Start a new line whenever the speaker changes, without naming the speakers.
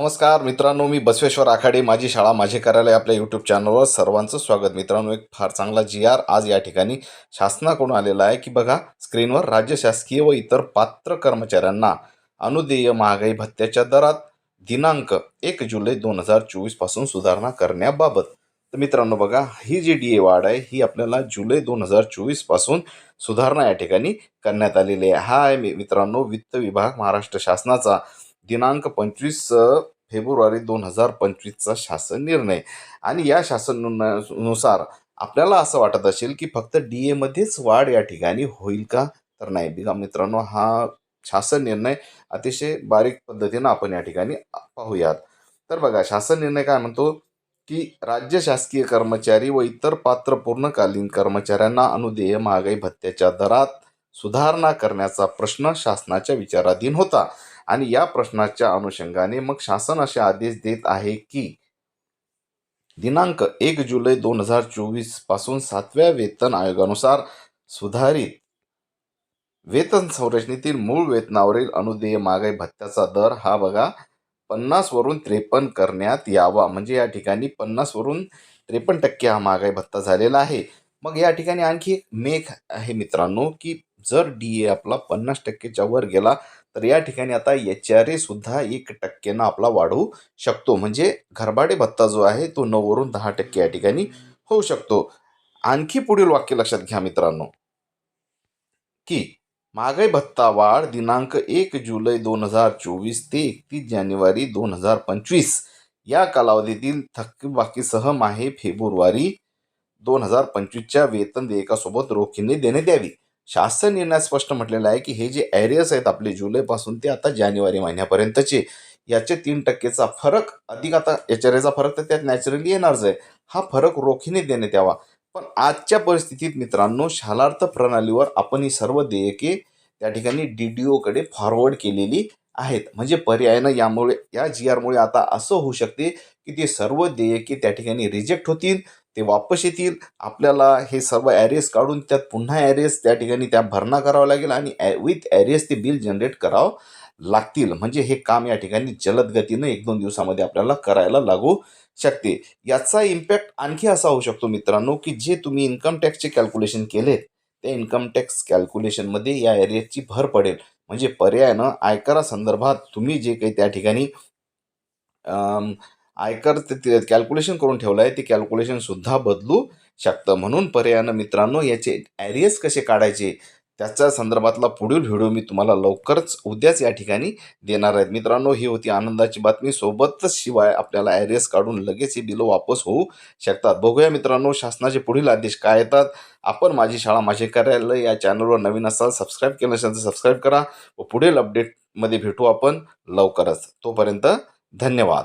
नमस्कार मित्रांनो मी बसवेश्वर आखाडे माझी शाळा माझे कार्यालय आपल्या यूट्यूब चॅनलवर सर्वांचं स्वागत. मित्रांनो एक फार चांगला जी आर आज या ठिकाणी शासनाकडून आलेला आहे की बघा स्क्रीनवर राज्य शासकीय व इतर पात्र कर्मचाऱ्यांना अनुदेय महागाई भत्त्याच्या दरात दिनांक एक जुलै दोन हजार चोवीसपासून सुधारणा करण्याबाबत. तर मित्रांनो बघा ही जी डी ए वाढ आहे ही आपल्याला जुलै दोन हजार चोवीसपासून सुधारणा या ठिकाणी करण्यात आलेली आहे. हा आहे मी- मित्रांनो वित्त विभाग महाराष्ट्र शासनाचा दिनांक पंचवीस फेब्रुवारी दोन हजार पंचवीसचा शासन निर्णय. आणि या शासननुसार आपल्याला असं वाटत असेल की फक्त डी एमध्येच वाढ या ठिकाणी होईल का? तर नाही. बिगा मित्रांनो हा शासन निर्णय अतिशय बारीक पद्धतीनं आपण या ठिकाणी पाहूयात. तर बघा शासन निर्णय काय म्हणतो? की राज्य शासकीय कर्मचारी व इतर पात्र पूर्णकालीन कर्मचाऱ्यांना अनुदेय महागाई भत्त्याच्या दरात सुधारणा करण्याचा प्रश्न शासनाच्या विचाराधीन होता. आणि या प्रश्नाच्या अनुषंगाने मग शासन असे आदेश देत आहे की दिनांक एक जुलै दोन हजार चोवीसपासून सातव्या वेतन आयोगानुसार सुधारित वेतन संरचनेतील मूळ वेतनावरील अनुदेय महागाई भत्त्याचा दर हा बघा पन्नास वरून त्रेपन्न करण्यात यावा. म्हणजे या ठिकाणी पन्नास वरून त्रेपन्न टक्के हा महागाई भत्ता झालेला आहे. मग या ठिकाणी आणखी एक मेघ आहे मित्रांनो की जर डी ए आपला पन्नास टक्केच्या वर गेला तर या ठिकाणी आता एच आर ए सुद्धा एक टक्क्यानं आपला वाढवू शकतो. म्हणजे घरभाडे भत्ता जो आहे तो नऊवरून दहा टक्के या ठिकाणी होऊ शकतो. आणखी पुढील वाक्य लक्षात घ्या मित्रांनो. की महागाई भत्ता वाढ दिनांक एक जुलै दोन हजार चोवीस ते एकतीस जानेवारी दोन हजार पंचवीस या कालावधीतील थकबाकीसह माहे फेब्रुवारी दोन हजार पंचवीसच्या वेतन देयकासोबत रोखीने देण्यात यावी शासन निर्णयात स्पष्ट म्हटलेलं आहे की हे जे ॲरियस आहेत आपले जुलैपासून ते आता जानेवारी महिन्यापर्यंतचे याचे तीन टक्केचा फरक अधिक आता एच आर एचा फरक तर त्यात नॅचरली येणारच आहे. हा फरक रोखीने देण्यात यावा. पण आजच्या परिस्थितीत मित्रांनो शालार्थ प्रणालीवर आपण ही सर्व देयके त्या ठिकाणी डी डी ओकडे फॉरवर्ड केलेली आहेत. म्हणजे पर्यायानं यामुळे या जी आरमुळे आता असं होऊ शकते की ते सर्व देयके त्या ठिकाणी रिजेक्ट होतील. ते वापस येतील. आपल्याला हे सर्व ॲरियस काढून त्यात पुन्हा ॲरेस त्या ठिकाणी त्या भरणा करावा लागेल आणि ॲ विथ ॲरियस ते बिल जनरेट करावं लागतील. म्हणजे हे काम या ठिकाणी जलद गतीनं एक दोन दिवसामध्ये आपल्याला करायला लागू शकते. याचा इम्पॅक्ट आणखी असा होऊ शकतो मित्रांनो की जे तुम्ही इन्कम टॅक्सचे कॅल्क्युलेशन केले त्या इन्कम टॅक्स कॅल्क्युलेशनमध्ये या एरियाची भर पडेल. म्हणजे पर्यायानं आयकरासंदर्भात तुम्ही जे काही त्या ठिकाणी आयकर ते कॅल्क्युलेशन करून ठेवलं आहे ते कॅल्क्युलेशनसुद्धा बदलू शकतं. म्हणून पर्यायानं मित्रांनो याचे ॲरियस कसे काढायचे त्याच्या संदर्भातला पुढील व्हिडिओ मी तुम्हाला लवकरच उद्याच या ठिकाणी देणार आहेत मित्रांनो ही होती आनंदाची बातमी. सोबतच शिवाय आपल्याला ॲरियस काढून लगेच ही बिलं वापस होऊ शकतात. बघूया मित्रांनो शासनाचे पुढील आदेश काय येतात. आपण माझी शाळा माझे कार्यालय या चॅनलवर नवीन असाल सबस्क्राईब केलं नसेल तर सबस्क्राईब करा. व पुढील अपडेटमध्ये भेटू आपण लवकरच. तोपर्यंत धन्यवाद.